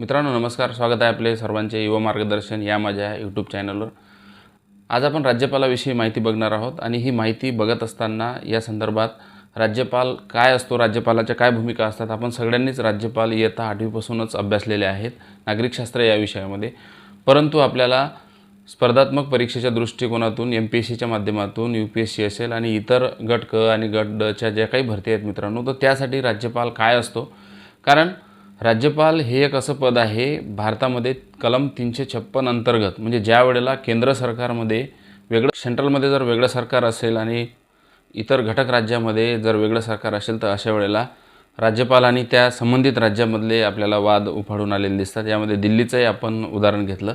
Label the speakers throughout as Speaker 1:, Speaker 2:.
Speaker 1: मित्रांनो नमस्कार. स्वागत आहे आपले सर्वांचे युवा मार्गदर्शन या माझ्या यूट्यूब चॅनलवर आज आपण राज्यपालाविषयी माहिती बघणार आहोत आणि ही माहिती बघत असताना या संदर्भात राज्यपाल काय असतो राज्यपालाच्या काय भूमिका असतात आपण सगळ्यांनीच राज्यपाल इयत्ता आठवीपासूनच अभ्यासलेले आहेत नागरिकशास्त्र या विषयामध्ये. परंतु आपल्याला स्पर्धात्मक परीक्षेच्या दृष्टिकोनातून एम पी एस सीच्या माध्यमातून यू पी एस सी असेल आणि इतर गट क आणि गट डच्या ज्या काही भरती आहेत मित्रांनो तर त्यासाठी राज्यपाल काय असतो? कारण राज्यपाल हे एक असं पद आहे भारतामध्ये कलम तीनशे छप्पन अंतर्गत म्हणजे ज्या वेळेला केंद्र सरकारमध्ये वेगळं सेंट्रलमध्ये जर वेगळं सरकार असेल आणि इतर घटक राज्यामध्ये जर वेगळं सरकार असेल तर अशा वेळेला राज्यपाल आणि त्या संबंधित राज्यामधले आपल्याला वाद उफाडून आलेले दिसतात. यामध्ये दिल्लीचंही आपण उदाहरण घेतलं.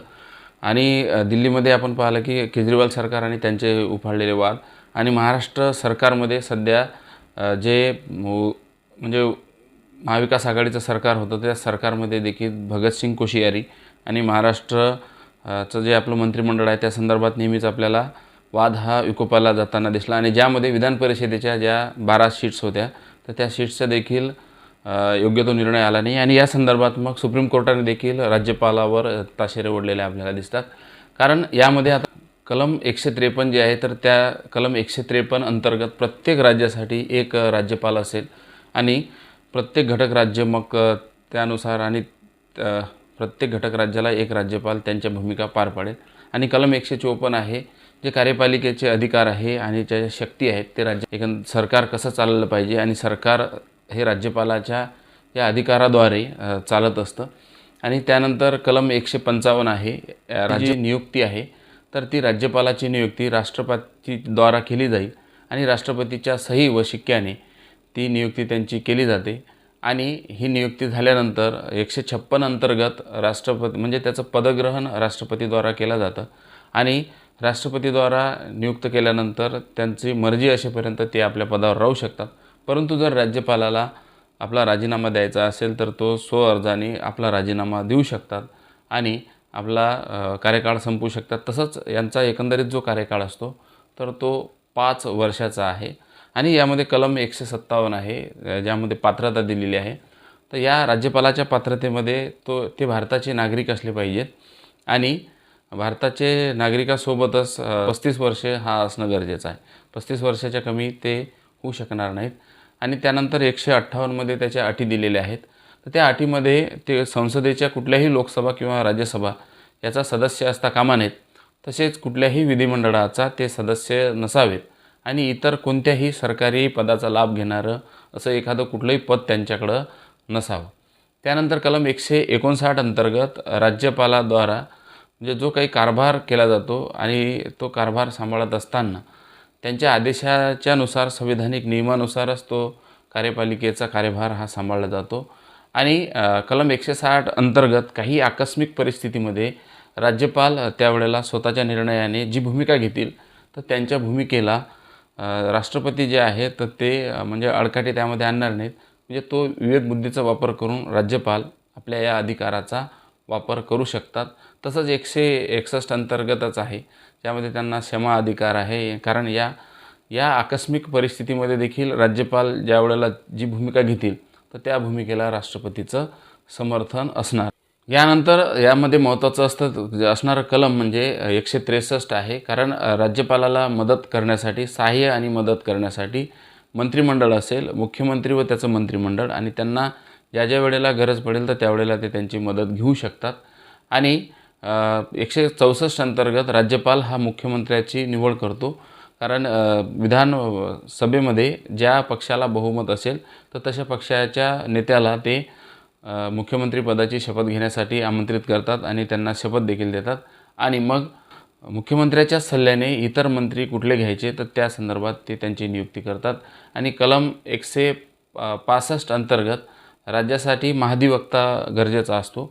Speaker 1: आणि दिल्लीमध्ये आपण पाहिलं की केजरीवाल सरकार आणि त्यांचे उफाळलेले वाद. आणि महाराष्ट्र सरकारमध्ये सध्या जे म्हणजे महाविकास आघाडीचं सरकार होतं त्या सरकारमध्ये देखील भगतसिंग कोश्यारी आणि महाराष्ट्रचं जे आपलं मंत्रिमंडळ आहे त्या संदर्भात नेहमीच आपल्याला वाद हा विकोपाला जाताना दिसला. आणि ज्यामध्ये विधान परिषदेच्या ज्या बारा सीट्स होत्या तर त्या सीट्सचा देखील योग्य तो निर्णय आला नाही. आणि या संदर्भात मग सुप्रीम कोर्टाने देखील राज्यपालावर ताशेरे ओढलेले आपल्याला दिसतात. कारण यामध्ये आता कलम एकशे त्रेपन्न जे आहे तर त्या कलम एकशे त्रेपन्न अंतर्गत प्रत्येक राज्यासाठी एक राज्यपाल असेल. आणि प्रत्येक घटक राज्य मग त्यानुसार आणि प्रत्येक घटक राज्याला एक राज्यपाल त्यांच्या भूमिका पार पाडेल. आणि कलम एकशे चोपन्न आहे जे कार्यपालिकेचे अधिकार आहे आणि ज्या शक्ती आहेत ते राज्य एकंद सरकार कसं चाललं पाहिजे आणि सरकार हे राज्यपालाच्या या अधिकाराद्वारे चालत असतं. आणि त्यानंतर कलम एकशे पंचावन्न आहे राज्य नियुक्ती आहे तर ती राज्यपालाची नियुक्ती राष्ट्रपतीद्वारा केली जाईल आणि राष्ट्रपतीच्या सही व शिक्क्याने ती नियुक्ती त्यांची केली जाते. आणि ही नियुक्ती झाल्यानंतर एकशे छप्पन अंतर्गत राष्ट्रपती म्हणजे त्याचं पदग्रहण राष्ट्रपतीद्वारा केलं जातं. आणि राष्ट्रपतीद्वारा नियुक्त केल्यानंतर त्यांची मर्जी असेपर्यंत ते आपल्या पदावर राहू शकतात. परंतु जर राज्यपालाला आपला राजीनामा द्यायचा असेल तर तो स्वअर्जाने आपला राजीनामा देऊ शकतात. आणि आपला कार्यकाळ संपू शकतात. तसंच यांचा एकंदरीत जो कार्यकाळ असतो तर तो पाच वर्षाचा आहे. आणि यामध्ये कलम एकशे सत्तावन्न आहे ज्यामध्ये पात्रता दिलेली आहे. तर या राज्यपालाच्या पात्रतेमध्ये तो ते भारताचे नागरिक असले पाहिजेत. आणि भारताचे नागरिकासोबतच पस्तीस वर्षे हा असणं गरजेचं आहे. पस्तीस वर्षाच्या कमी ते होऊ शकणार नाहीत. आणि त्यानंतर एकशे अठ्ठावन्नमध्ये त्याच्या अटी दिलेल्या आहेत. तर त्या अटीमध्ये ते संसदेच्या कुठल्याही लोकसभा किंवा राज्यसभा याचा सदस्य असता कामा नयेत. तसेच कुठल्याही विधिमंडळाचा ते सदस्य नसावेत. आणि इतर कोणत्याही सरकारी पदाचा लाभ घेणारं असं एखादं कुठलंही पद त्यांच्याकडं नसावं. त्यानंतर कलम एकशे एकोणसाठ अंतर्गत राज्यपालाद्वारा म्हणजे जो काही कारभार केला जातो आणि तो कारभार सांभाळत असताना त्यांच्या आदेशाच्यानुसार संविधानिक नियमानुसारच तो कार्यपालिकेचा कार्यभार हा सांभाळला जातो. आणि कलम एकशे साठ अंतर्गत काही आकस्मिक परिस्थितीमध्ये राज्यपाल त्यावेळेला स्वतःच्या निर्णयाने जी भूमिका घेतील तर त्यांच्या भूमिकेला राष्ट्रपती जे आहे तर ते म्हणजे अडकाटे त्यामध्ये आणणार नाहीत. म्हणजे तो विवेकबुद्धीचा वापर करून राज्यपाल आपल्या या अधिकाराचा वापर करू शकतात. तसंच एकशे एकसष्ट अंतर्गतच आहे. ज्यामध्ये त्यांना क्षमा अधिकार आहे. कारण या या आकस्मिक परिस्थितीमध्ये देखील राज्यपाल ज्या वेळेला जी भूमिका घेतील तर त्या भूमिकेला राष्ट्रपतीचं समर्थन असणार. यानंतर यामध्ये महत्त्वाचं असतं असणारं कलम म्हणजे एकशे त्रेसष्ट आहे. कारण राज्यपालाला मदत करण्यासाठी सहाय्य आणि मदत करण्यासाठी मंत्रिमंडळ असेल मुख्यमंत्री व त्याचं मंत्रिमंडळ. आणि त्यांना ज्या ज्या वेळेला गरज पडेल तर त्यावेळेला ते त्यांची मदत घेऊ शकतात. आणि एकशे चौसष्ट अंतर्गत राज्यपाल हा मुख्यमंत्र्याची निवड करतो. कारण विधानसभेमध्ये विधान सभेमध्ये ज्या पक्षाला बहुमत असेल तर तशा पक्षाच्या नेत्याला ते मुख्यमंत्रीपदाची शपथ घेण्यासाठी आमंत्रित करतात आणि त्यांना शपथ देखील देतात. आणि मग मुख्यमंत्र्याच्या सल्ल्याने इतर मंत्री कुठले घ्यायचे तर त्या संदर्भात ते त्यांची नियुक्ती करतात. आणि कलम एकशे पासष्ट अंतर्गत राज्यासाठी महाधिवक्ता गरजेचा असतो.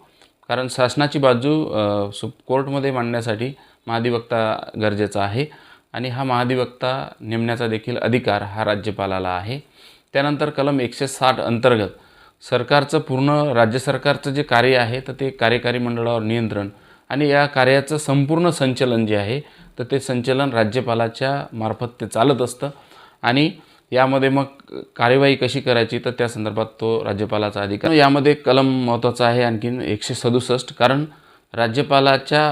Speaker 1: कारण शासनाची बाजू सु सुप कोर्टमध्ये मांडण्यासाठी महाधिवक्ता गरजेचा आहे. आणि हा महाधिवक्ता नेमण्याचा देखील अधिकार हा राज्यपालाला आहे. त्यानंतर कलम एकशे साठ अंतर्गत सरकारचं पूर्ण राज्य सरकारचं जे कार्य आहे तर ते कार्यकारी मंडळावर नियंत्रण आणि या कार्याचं संपूर्ण संचलन जे आहे तर ते संचलन राज्यपालाच्या मार्फत ते चालत असतं. आणि यामध्ये मग कार्यवाही कशी करायची तर त्या संदर्भात तो राज्यपालाचा अधिकार. यामध्ये कलम महत्त्वाचा आहे आणखीन एकशे सदुसष्ट कारण राज्यपालाच्या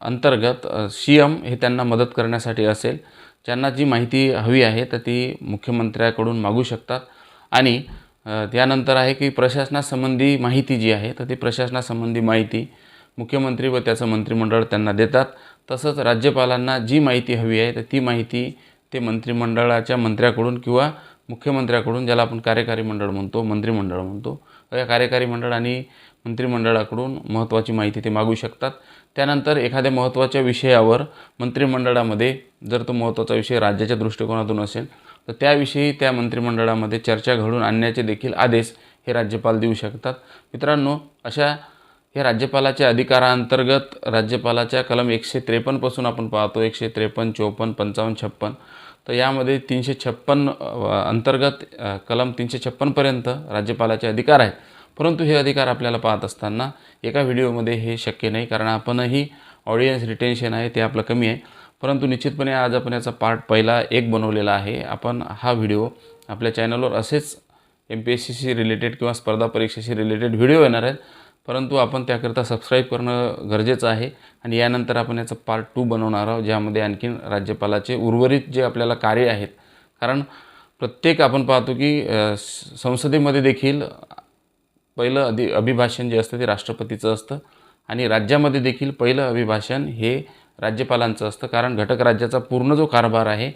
Speaker 1: अंतर्गत सी एम हे त्यांना मदत करण्यासाठी असेल. ज्यांना जी माहिती हवी आहे तर ती मुख्यमंत्र्याकडून मागू शकतात. आणि त्यानंतर आहे की प्रशासनासंबंधी माहिती जी आहे तर ती प्रशासनासंबंधी माहिती मुख्यमंत्री व त्याचं मंत्रिमंडळ त्यांना देतात. तसंच राज्यपालांना जी माहिती हवी आहे तर ती माहिती ते मंत्रिमंडळाच्या मंत्र्याकडून किंवा मुख्यमंत्र्याकडून ज्याला आपण कार्यकारी मंडळ म्हणतो मंत्रिमंडळ म्हणतो या कार्यकारी मंडळ आणि मंत्रिमंडळाकडून महत्त्वाची माहिती ते मागू शकतात. त्यानंतर एखाद्या महत्त्वाच्या विषयावर मंत्रिमंडळामध्ये जर तो महत्त्वाचा विषय राज्याच्या दृष्टिकोनातून असेल तर त्याविषयी त्या मंत्रिमंडळामध्ये चर्चा घडून आणण्याचे देखील आदेश हे राज्यपाल देऊ शकतात. मित्रांनो अशा हे राज्यपालाच्या अधिकारांतर्गत राज्यपालाच्या कलम एकशे त्रेपन्नपासून आपण पाहतो एकशे त्रेपन्न चोपन्न पंचावन्न छप्पन तर यामध्ये तीनशे छप्पन अंतर्गत कलम तीनशे छप्पनपर्यंत राज्यपालाचे अधिकार आहेत. परंतु हे अधिकार आपल्याला पाहत असताना एका व्हिडिओमध्ये हे शक्य नाही कारण आपणही ऑडियन्स रिटेन्शन आहे ते आपलं कमी आहे. परंतु निश्चितपणे आज आपण याचा पार्ट पहिला एक बनवलेला आहे. आपण हा व्हिडिओ आपल्या चॅनलवर असेच एम पी एस सीशी रिलेटेड किंवा स्पर्धा परीक्षेशी रिलेटेड व्हिडिओ येणार आहेत. परंतु आपण त्याकरता सबस्क्राईब करणं गरजेचं आहे आणि यानंतर आपण याचा पार्ट टू बनवणार आहोत ज्यामध्ये आणखीन राज्यपालाचे उर्वरित जे आपल्याला कार्य आहेत. कारण प्रत्येक आपण पाहतो की संसदेमध्ये देखील पहिलं अधि अभिभाषण जे असतं ते राष्ट्रपतीचं असतं. आणि राज्यामध्ये देखील पहिलं अभिभाषण हे राज्यपालांचं असतं. कारण घटक राज्याचा पूर्ण जो कारभार आहे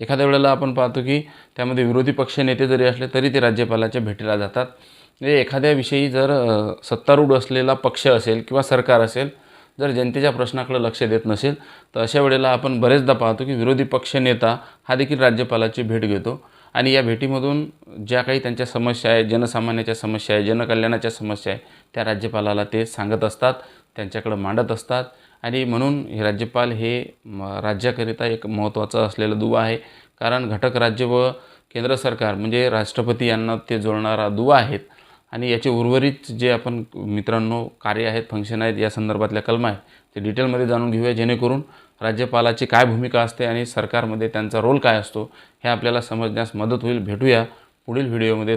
Speaker 1: एखाद्या वेळेला आपण पाहतो की त्यामध्ये विरोधी पक्ष नेते जरी असले तरी ते राज्यपालाच्या भेटीला जातात. म्हणजे एखाद्याविषयी जर सत्तारूढ असलेला पक्ष असेल किंवा सरकार असेल जर जनतेच्या प्रश्नाकडे लक्ष देत नसेल तर अशा वेळेला आपण बरेचदा पाहतो की विरोधी पक्ष नेता हा देखील राज्यपालाची भेट घेतो. आणि या भेटीमधून ज्या काही त्यांच्या समस्या आहेत जनसामान्याच्या समस्या आहे जनकल्याणाच्या समस्या आहे त्या राज्यपालाला ते सांगत असतात त्यांच्याकडं मांडत असतात. आणि म्हणून हे राज्यपाल हे राज्याकरिता एक महत्त्वाचं असलेलं दुवा आहे. कारण घटक राज्य व केंद्र सरकार म्हणजे राष्ट्रपती यांना ते जोडणारा दुवा आहेत. आणि याचे उर्वरित जे आपण मित्रांनो कार्य आहेत फंक्शन आहेत या संदर्भातल्या कलमा आहेत ते डिटेलमध्ये जाणून घेऊया. जेणेकरून राज्यपालाची काय भूमिका असते आणि सरकारमध्ये त्यांचा रोल काय असतो हे आपल्याला समजण्यास मदत होईल. भेटूया पुढील व्हिडिओमध्ये. तो